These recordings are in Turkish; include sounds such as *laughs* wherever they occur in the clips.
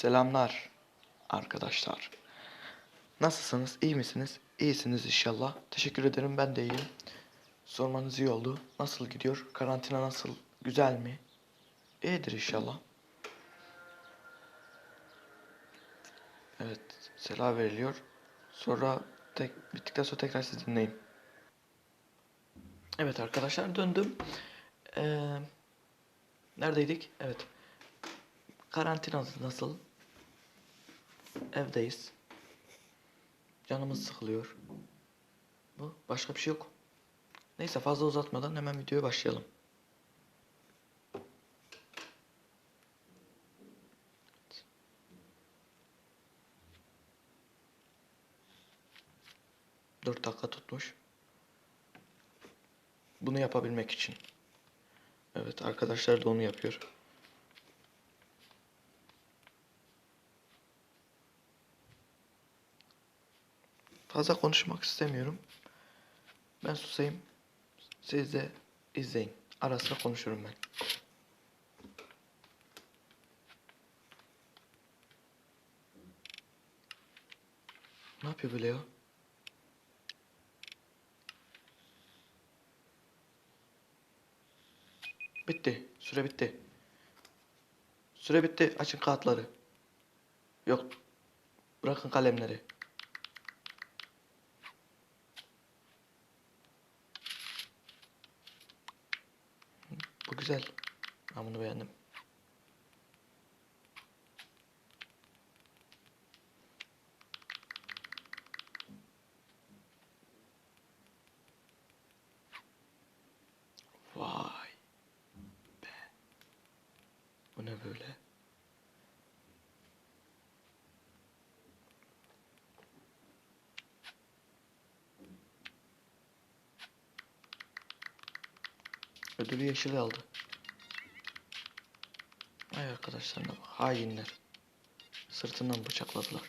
Selamlar arkadaşlar. Nasılsınız? İyi misiniz? İyisiniz inşallah. Teşekkür ederim. Ben de iyiyim. Sormanız iyi oldu. Nasıl gidiyor? Karantina nasıl? Güzel mi? İyidir inşallah. Evet, selam veriliyor. Sonra tek bittikten sonra tekrar sizi dinleyeyim. Evet arkadaşlar döndüm. Ee, neredeydik? Evet. Karantina nasıl? Evdeyiz. Canımız sıkılıyor. Bu başka bir şey yok. Neyse fazla uzatmadan hemen videoya başlayalım. Dört dakika tutmuş. Bunu yapabilmek için. Evet arkadaşlar da onu yapıyor. Fazla konuşmak istemiyorum. Ben susayım. Siz de izleyin. Ara sıra konuşurum ben. Ne yapıyor böyle ya? Bitti. Süre bitti. Süre bitti. Açın kağıtları. Yok. Bırakın kalemleri. Güzel. Ben bunu beğendim. Ödülü yeşil aldı. Ay arkadaşlar ne bak. Hainler. Sırtından bıçakladılar.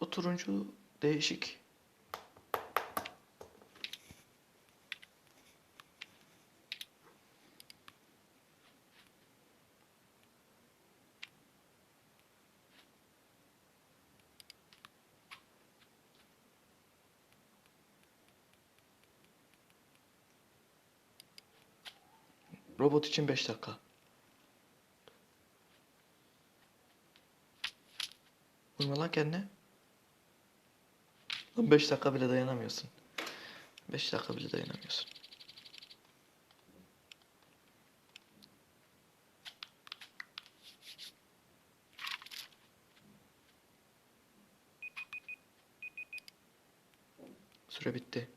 Bu turuncu değişik. Robot için 5 dakika. Vurma lan kendine. Lan 5 dakika bile dayanamıyorsun. 5 dakika bile dayanamıyorsun. Süre bitti.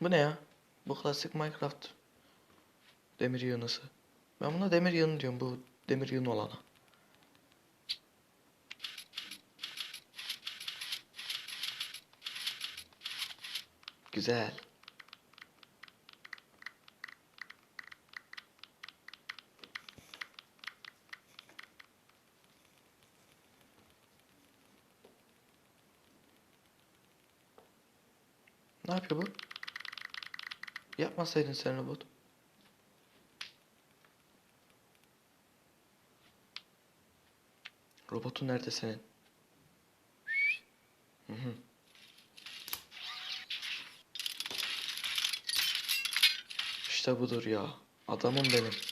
Bu ne ya? Bu klasik Minecraft demir yığınısı. Ben buna demir yığını diyorum bu demir yığını olana. Güzel. Ne yapıyor bu? Yapmasaydın sen robot. Robotun nerede senin? Hı hı. İşte budur ya. Adamım benim.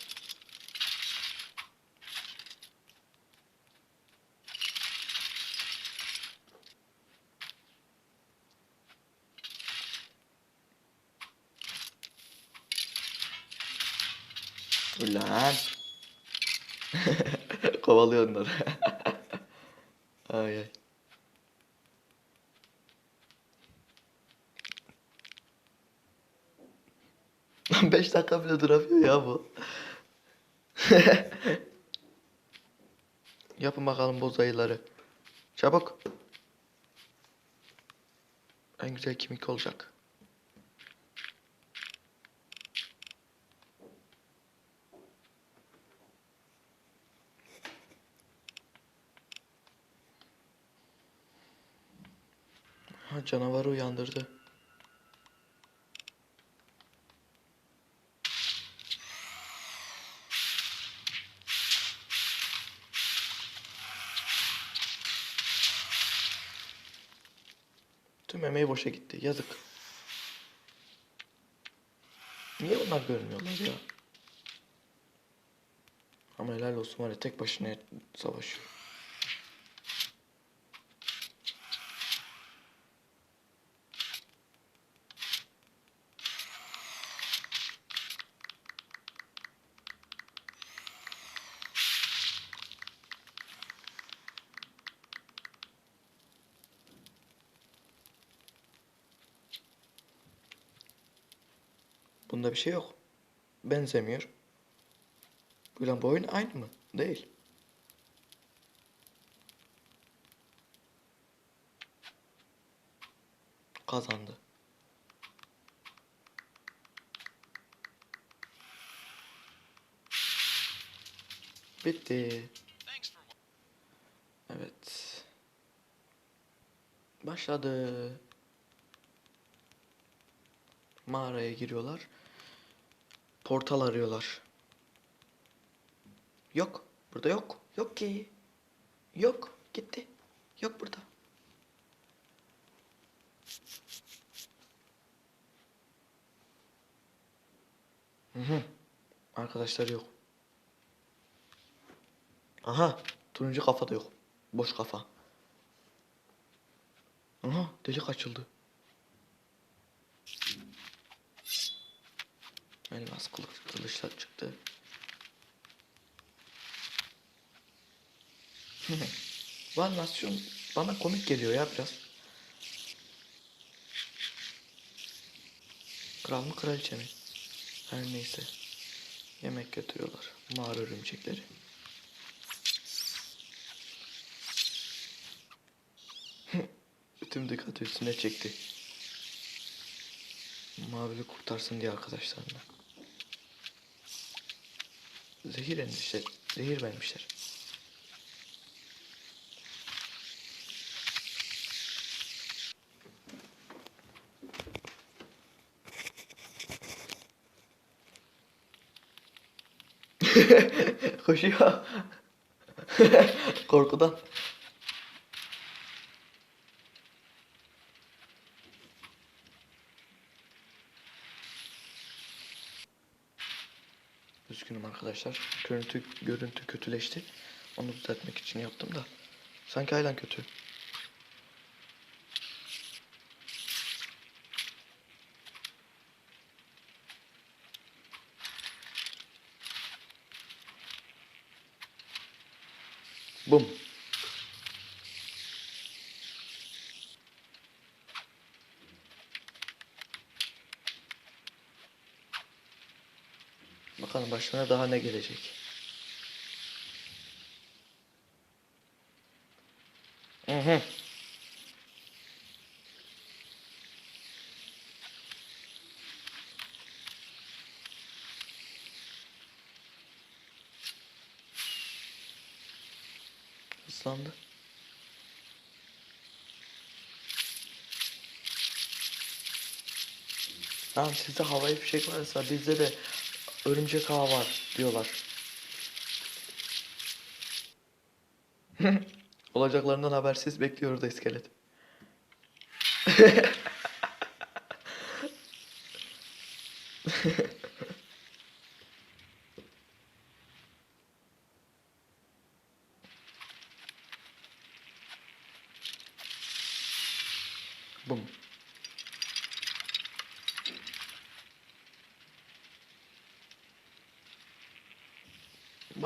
Ulan. *laughs* Kovalıyor onları. *laughs* ay ay. Lan 5 dakika bile duramıyor ya bu. *laughs* Yapın bakalım bozayıları. Çabuk. En güzel kimik olacak. Canavarı uyandırdı. Tüm emeği boşa gitti. Yazık. Niye bunlar görmüyorlar ya? Ama helal olsun var ya tek başına savaşıyor. Bunda bir şey yok. Benzemiyor. Ulan bu oyun aynı mı? Değil. Kazandı. Bitti. Evet. Başladı. Mağaraya giriyorlar. Portal arıyorlar. Yok. Burada yok. Yok ki. Yok. Gitti. Yok burada. Hı. Arkadaşlar yok. Aha. Turuncu kafa da yok. Boş kafa. Aha. Delik açıldı. Elmas kılıç, kılıçlar çıktı. *laughs* Bu animasyon bana komik geliyor ya biraz. Kral mı kraliçe mi? Her neyse. Yemek götürüyorlar. Mağara örümcekleri. *laughs* Bütün dikkati üstüne çekti. Mavili kurtarsın diye arkadaşlarına. Zehir endişe, zehir vermişler. *laughs* Koşuyor. *laughs* Korkudan. Üzgünüm arkadaşlar. Görüntü, görüntü kötüleşti. Onu düzeltmek için yaptım da. Sanki hala kötü. Bakalım başına daha ne gelecek. Hı hı. Islandı. Tamam sizde havai fişek varsa bizde de örümcek ağı var diyorlar. *laughs* Olacaklarından habersiz bekliyor orada iskelet. Bum. *laughs*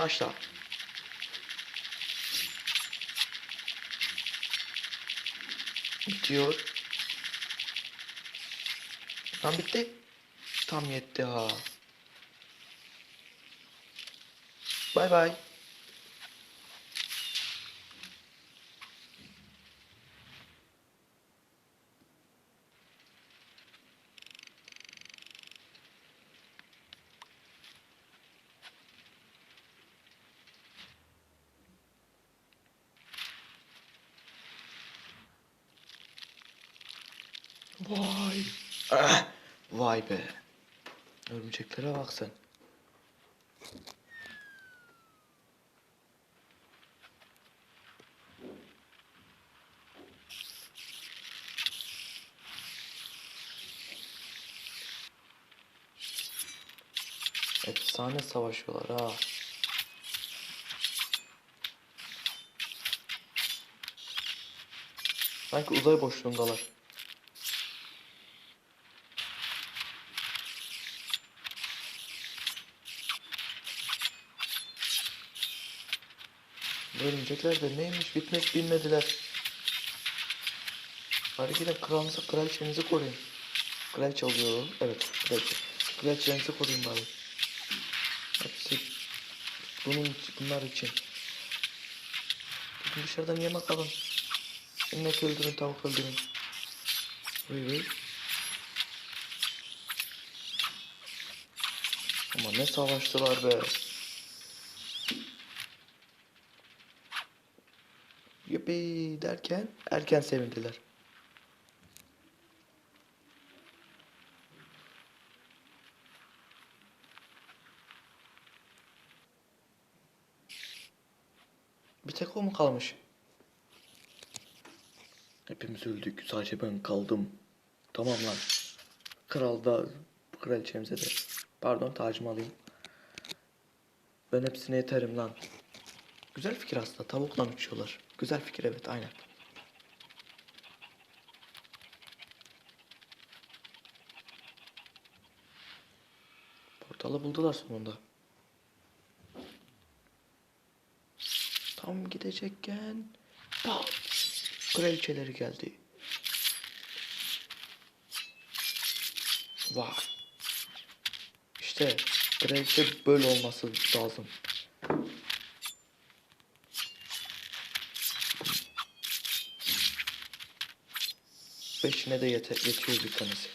Başla. Bitiyor. Tam bitti. Tam yetti ha. Bay bay. Vay. Ah, Vay be. Örümceklere bak sen. Efsane savaşıyorlar ha. Sanki uzay boşluğundalar. Örümcekler de neymiş bitmek bilmediler. Hadi gidin kralınızı, kraliçenizi koruyun. Kraliçe oluyor. Evet, kraliçe. Kraliçenizi koruyun bari. Hepsi bunun bunlar için. Gidin dışarıdan yemek alın. İnek öldürün, tavuk öldürün. Vay vay. Ama ne savaştılar be. Yuppie derken erken sevindiler. Bir tek o mu kalmış? Hepimiz öldük. Sadece ben kaldım. Tamam lan. Kral da kraliçemize de. Pardon tacımı alayım. Ben hepsine yeterim lan. Güzel fikir aslında. Tavukla uçuyorlar. Güzel fikir evet aynen. Portalı buldular sonunda. Tam gidecekken pat kraliçeleri geldi. Vay. İşte kraliçe böyle olması lazım. Beşine de yete yetiyor bir tanesi.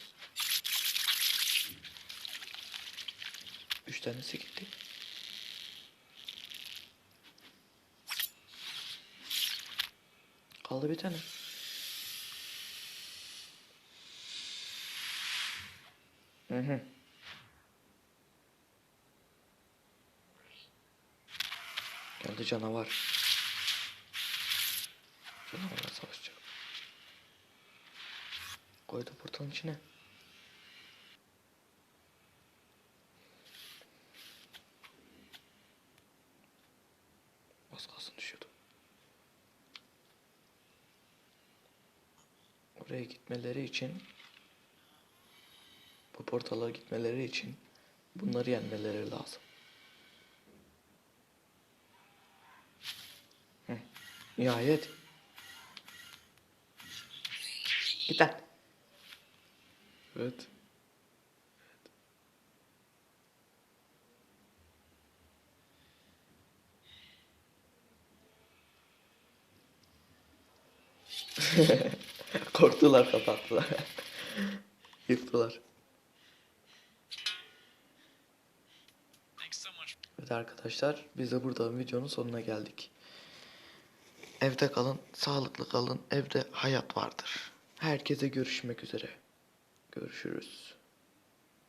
Üç tanesi gitti. Kaldı bir tane. Hı hı. Geldi canavar. Canavarla savaşacak. Koydu portalın içine. Az kalsın düşüyordu. Oraya gitmeleri için bu portala gitmeleri için bunları yenmeleri lazım. Hı. Nihayet. Git. Evet. *laughs* Korktular kapattılar. Yıktılar. Evet arkadaşlar biz de burada videonun sonuna geldik. Evde kalın, sağlıklı kalın, evde hayat vardır. Herkese görüşmek üzere. Görüşürüz.